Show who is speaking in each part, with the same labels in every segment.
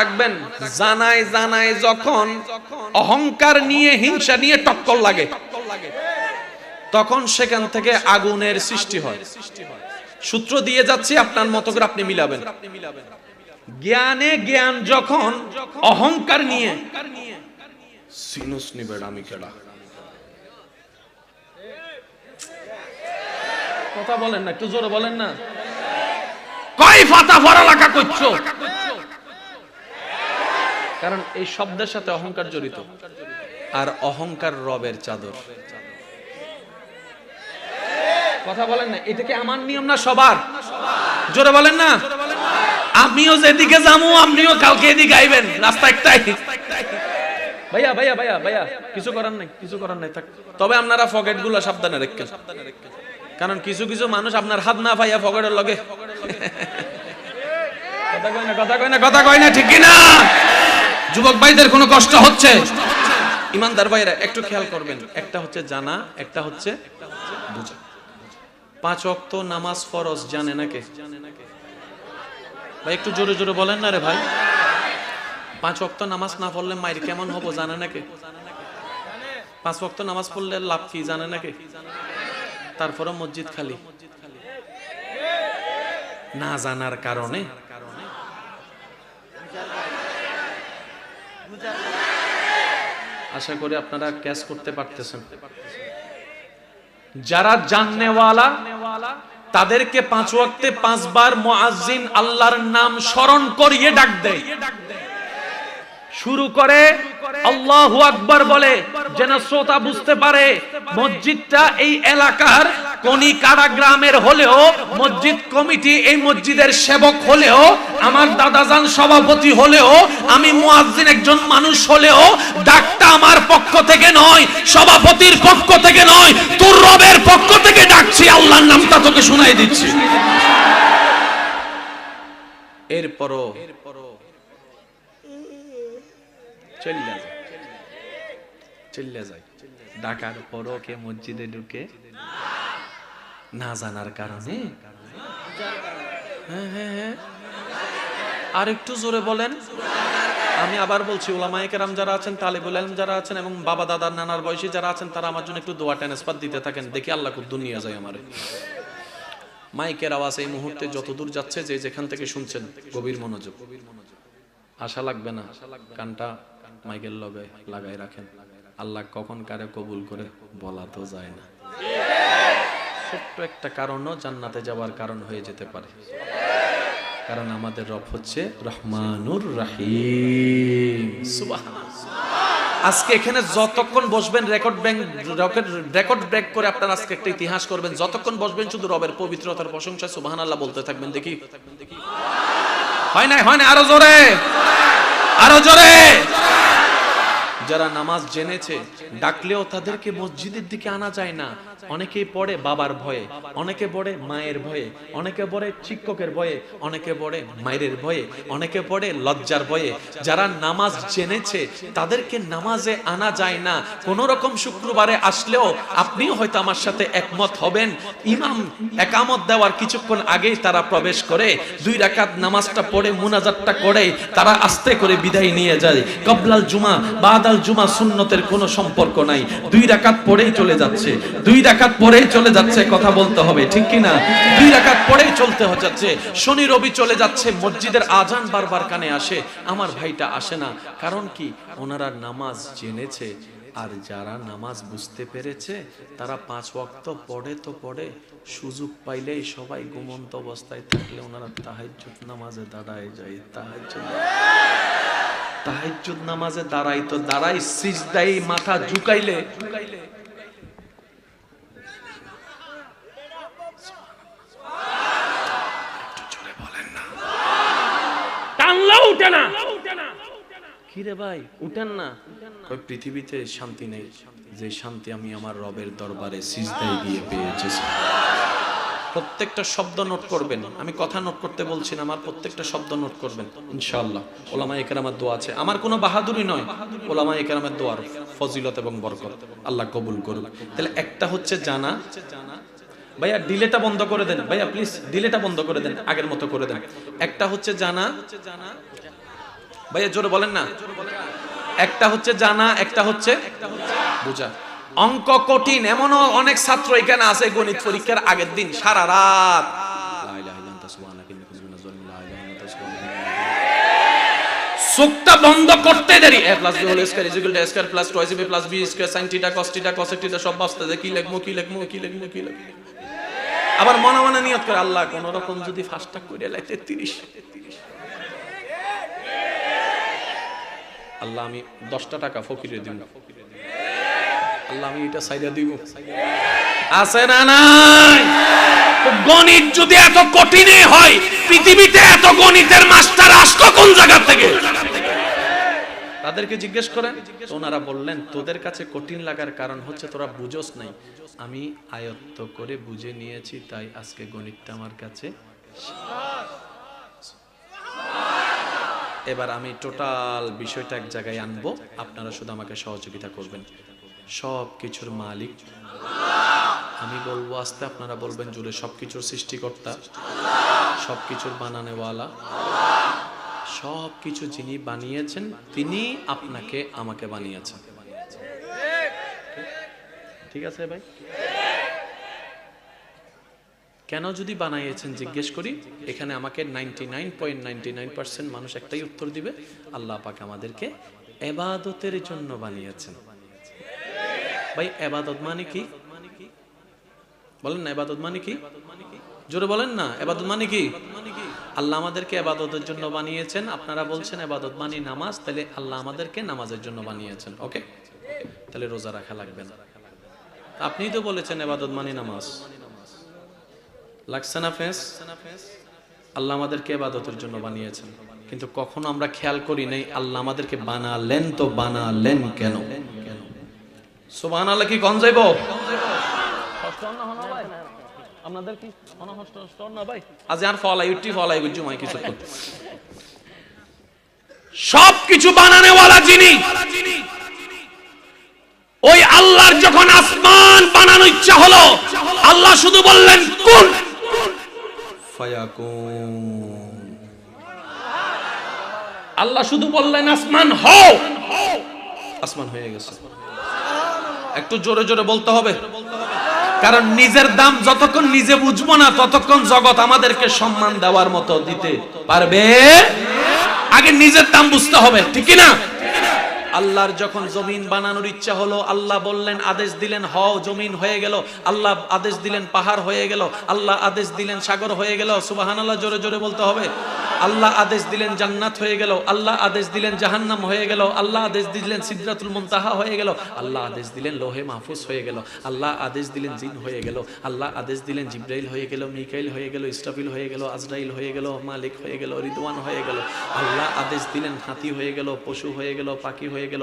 Speaker 1: রাখবেন, জানায় জানায় যখন অহংকার নিয়ে, হিংসা নিয়ে টক্কর লাগে, তখন সেখান থেকে আগুনের সৃষ্টি হয়। সূত্র দিয়ে যাচ্ছি, আপনার মতো করে আপনি মিলাবেন। জ্ঞানে জ্ঞান যখন অহংকার নিয়ে, সিনুস নিবে আমি কেডা কথা বলেন না, একটু জোরে বলেন না। কয় ফাতা পড়ালেখা করছ? কারণ এই শব্দের সাথে অহংকার জড়িত। আর অহংকার রবের চাদর। কথা বলেন না, এটা কি আমার নিয়ম না সবার? জোরে বলেন না। আমিও যেদিকে যাব আপনিও কালকে এদিকে আইবেন। রাস্তা একটাই। ভাইয়া ভাইয়া ভাইয়া ভাইয়া, কিছু করার নাই, কিছু করার নাই, থাক। তবে আপনারা পকেটগুলো সাবধানে রাখেন। কারণ কিছু কিছু মানুষ আপনার হাত না পাইয়া পকেটের লগে। কথা কয় না, কথা কয় না, কথা কয় না, ঠিক কি না যুবক ভাইদের কোনো কষ্ট হচ্ছে? ইমানদার ভাইরা একটু খেয়াল করবেন। একটা হচ্ছে জানা, একটা হচ্ছে বুঝা। পাঁচ অক্ত নামাজ ফরজ, জানে নাকি? ভাই, একটু জোরে জোরে বলেন না রে ভাই। পাঁচ অক্ত নামাজ না পড়লে মায়ের কেমন হব, জানে নাকি? পাঁচ অক্ত নামাজ পড়লে লাভ কি, জানে নাকি? তারপরে মসজিদ খালি। না জানার কারণে আশা করি আপনারা ক্যাশ করতে পারতেছেন। যারা জাননেওয়ালা, তাদেরকে পাঁচ ওয়াক্তে পাঁচবার মোয়াজিন আল্লাহর নাম স্মরণ করিয়ে ডাক দেয়। শুরু করে আল্লাহু আকবার বলে যেন শ্রোতা বুঝতে পারে, মসজিদটা এই এলাকার কোনি কারাগ্রামের হলেও, মসজিদ কমিটি এই মসজিদের সেবক হলেও, আমার দাদাজান সভাপতি হলেও, আমি মুয়াজ্জিন একজন মানুষ হলেও, ডাকটা আমার পক্ষ থেকে নয়, সভাপতির পক্ষ থেকে নয় তোর রবের পক্ষ থেকে ডাকছি, আল্লাহর নামটা তোকে শোনাই দিচ্ছি। এরপরও চলে যায় চলে যায়। ডাকার পরও কে মসজিদে ঢুকে? না জানার কারণে? হ্যাঁ হ্যাঁ হ্যাঁ। আর একটু জোরে বলেন। আমি আবার বলছি ওলামায়িকেরাম যারা আছেন, তালিবুল আলম যারা আছেন এবং বাবা দাদার নানার বয়সী যারা আছেন, তারা আমার জন্য একটু দোয়া ট্রান্সফার দিতে থাকেন। দেখি আল্লাহ খুব দুনিয়া যায় আমার। মাইকের আওয়াজ এই মুহূর্তে যতদূর যাচ্ছে, যে যেখান থেকে শুনছেন, গভীর মনোযোগ। আশা লাগবে না, কানটা মাইকেল লগে লাগাই রাখেন। আল্লাহ কখন কারে কবুল করে বলা তো যায় না। ছোট্ট একটা কারণও জান্নাতে যাওয়ার কারণ হয়ে যেতে পারে। কারণ আমাদের রব হচ্ছে রহমানুর রাহিম। আজকে এখানে যতক্ষণ বসবেন রেকর্ড ব্যাংক রেকর্ড ব্রেক করে আপনার আজকে একটা ইতিহাস করবেন। যতক্ষণ বসবেন শুধু রবের পবিত্রতার প্রশংসা সুবাহান আল্লাহ বলতে থাকবেন। দেখি। হয় না হয় না আরও জোরে। আরও জোরে। যারা নামাজ জেনেছে ডাকলেও তাদেরকে মসজিদের দিকে আনা যায় না। অনেকেই পড়ে বাবার ভয়ে, অনেকে পড়ে মায়ের ভয়ে, অনেকে পড়ে শিক্ষকের ভয়ে, অনেকে পড়ে মায়ের ভয়ে, অনেকে পড়ে লজ্জার ভয়ে। যারা নামাজ জেনেছে, তাদেরকে নামাজে আনা যায় না। কোন রকম শুক্রবারে আসলেও আপনিও হয়তো আমার সাথে একমত হবেন। ইমাম একামত দেওয়ার কিছুক্ষণ আগেই তারা প্রবেশ করে, দুই রাকাত নামাজটা পড়ে, মুনাজাতটা করে, তারা আস্তে করে বিদায় নিয়ে যায়। কবলাল জুমা, বাদাল জুমা সুন্নতের কোনো সম্পর্ক নাই। দুই রাকাত পড়েই চলে যাচ্ছে। দুই রাকাত পড়েই চলে যাচ্ছে, কথা বলতে হবে, ঠিক কি না দুই রাকাত পড়েই চলতে যাচ্ছে। শনি রবি চলে যাচ্ছে, মসজিদের আজান বারবার কানে আসে। আমার ভাইটা আসে না, কারণ কি? ওনারা নামাজ জেনেছে, আর যারা নামাজ বুঝতে পেরেছে, তারা পাঁচ ওয়াক্ত পড়ে তো পড়ে, সুযোগ পাইলেই সবাই ঘুমন্ত অবস্থায় থাকলে ওনারা তাহাজ্জুদ নামাজে দাঁড়ায় যায়। তাহাজ্জুদ তাহাজ্জুদ নামাজে দাঁড়াই তো দাঁড়াই সিজদাই মাথা ঝুকাইলে টানলেও উঠে না। কি ভাই উঠেন না। কই পৃথিবীতে শান্তি নেই। যে শান্তি আমি আমার রবের দরবারে সিজদায় গিয়ে পেয়েছি। প্রত্যেকটা শব্দ নোট করবেন। আমি কথা নোট করতে বলছি না আমার প্রত্যেকটা শব্দ নোট করবেন। ইনশাআল্লাহ। ওলামা একরামের দোয়া আছে। আমার কোনো বাহাদুরি নয়। ওলামা একরামের দোয়ার ফজিলত এবং বরকত। আল্লাহ কবুল করুক। তাহলে একটা হচ্ছে জানা ভাইয়া ডিলেটা বন্ধ করে দেন। ভাইয়া প্লিজ ডিলেটা বন্ধ করে দেন, আগের মতো করে দেন। একটা হচ্ছে জানা, ভাইয়া, জোরে বলেন না। একটা হচ্ছে জানা, একটা হচ্ছে বুঝা। অঙ্ক কঠিন, এমনও অনেক ছাত্র এখানে আছে গণিত পরীক্ষার আগের দিন, সারা রাত। চোখটা বন্ধ করতে দেরি। A plus B whole square is equal to square plus two B plus B square sin theta cos theta cosec theta সব যায় কি লিখব কি লিখব কি লিখব কি লিখব? আবার মনে মনে নিয়ত করে, আল্লাহ কোন রকম যদি ফাস্টটা করে লাই 33 আল্লাহ আমি দশটা টাকা ফকিরে দিব। আল্লাহ আমি এটা সাইডা দিব। আছে না নাই? গণিত যদি এত কঠিনই হয়, পৃথিবীতে এত গণিতের মাস্টার আসতো কোন জায়গা থেকে? তাদেরকে জিজ্ঞেস করেন ওনারা বললেন, তোদের কাছে কঠিন লাগার কারণ হচ্ছে তোরা বুঝোস নাই। আমি আয়ত্ত করে বুঝে নিয়েছি, তাই আজকে গণিতটা আমার কাছে এবার আমি টোটাল বিষয়টা এক জায়গায় আনব। আপনারা শুধু আমাকে সহযোগিতা করবেন। সব কিছুর মালিক। আমি বলব, আস্তে আপনারা বলবেন, জুড়ে সব কিছুর সৃষ্টিকর্তা সব কিছুর বানানেওয়ালা। সব কিছু যিনি বানিয়েছেন, তিনি আপনাকে, আমাকে বানিয়েছেন। ঠিক আছে ভাই? কেন যদি বানাইয়েছেন, জিজ্ঞেস করি, এখানে আমাকে নাইনটি মানুষ একটাই উত্তর দিবে, আল্লাহ পাক আমাদেরকে এবাদতের জন্য বানিয়েছেন। ভাই, এবাদত মানে কি? বলেন না, এবাদত মানে কি? জোরে বলেন না, এবাদত মানে কি? আল্লাহ আমাদেরকে এবাদতের জন্য বানিয়েছেন। আপনারা বলছেন এবাদত মানে নামাজ, তাহলে আল্লাহ আমাদেরকে নামাজের জন্য বানিয়েছেন, ওকে? তাহলে রোজা রাখা লাগবে না। আপনিই তো বলেছেন এবাদত মানে নামাজ। লাগছে না ফেস? আল্লাহ আমাদেরকে এবাদতের জন্য বানিয়েছেন। কিন্তু কখনো আমরা খেয়াল করি নাই, আল্লাহ আমাদেরকে বানালেন তো বানালেন কেন? সুবাহ আল্লাহ কি কন যাইব? আপনাদের কি অনহষ্ট ভাই? আজ আর ফলাই উঠি ফলাই বুঝছ মাই, কিছু সব কিছু বানানেওয়ালা যিনি, ওই আল্লাহর যখন আসমান বানানো ইচ্ছা হলো, আল্লাহ শুধু বললেন কোন আল্লাহ শুধু বললেন, আসমান, হও। আসমান হয়ে গেছে। একটু জোরে জোরে বলতে হবে। কারণ নিজের দাম যতক্ষণ নিজে বুঝব না, ততক্ষণ জগৎ আমাদেরকে সম্মান দেওয়ার মতো দিতে পারবে? আগে নিজের দাম বুঝতে হবে, ঠিক না আল্লাহর যখন জমিন বানানোর ইচ্ছা হলো, আল্লাহ বললেন, আদেশ দিলেন, হও, জমিন হয়ে গেল। আল্লাহ আদেশ দিলেন, পাহাড় হয়ে গেল। আল্লাহ আদেশ দিলেন, সাগর হয়ে গেল। সুবাহানাল্লাহ, জোরে জোরে বলতে হবে। আল্লাহ আদেশ দিলেন জান্নাত হয়ে গেল আল্লাহ আদেশ দিলেন জাহান্নাম হয়ে গেল আল্লাহ আদেশ দিলেন সিদ্রাতুল মুনতাহা হয়ে গেল আল্লাহ আদেশ দিলেন লোহে মাহফুজ হয়ে গেল আল্লাহ আদেশ দিলেন জিন হয়ে গেল আল্লাহ আদেশ দিলেন জিব্রাইল হয়ে গেল মিকাইল হয়ে গেল ইসরাফিল হয়ে গেল আজরাইল হয়ে গেল মালিক হয়ে গেল রিদওয়ান হয়ে গেল আল্লাহ আদেশ দিলেন হাতি হয়ে গেল পশু হয়ে গেল পাখি হয়ে গেল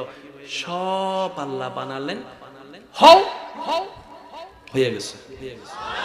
Speaker 1: সব আল্লাহ বানালেন হয়ে গেছে হয়ে গেছে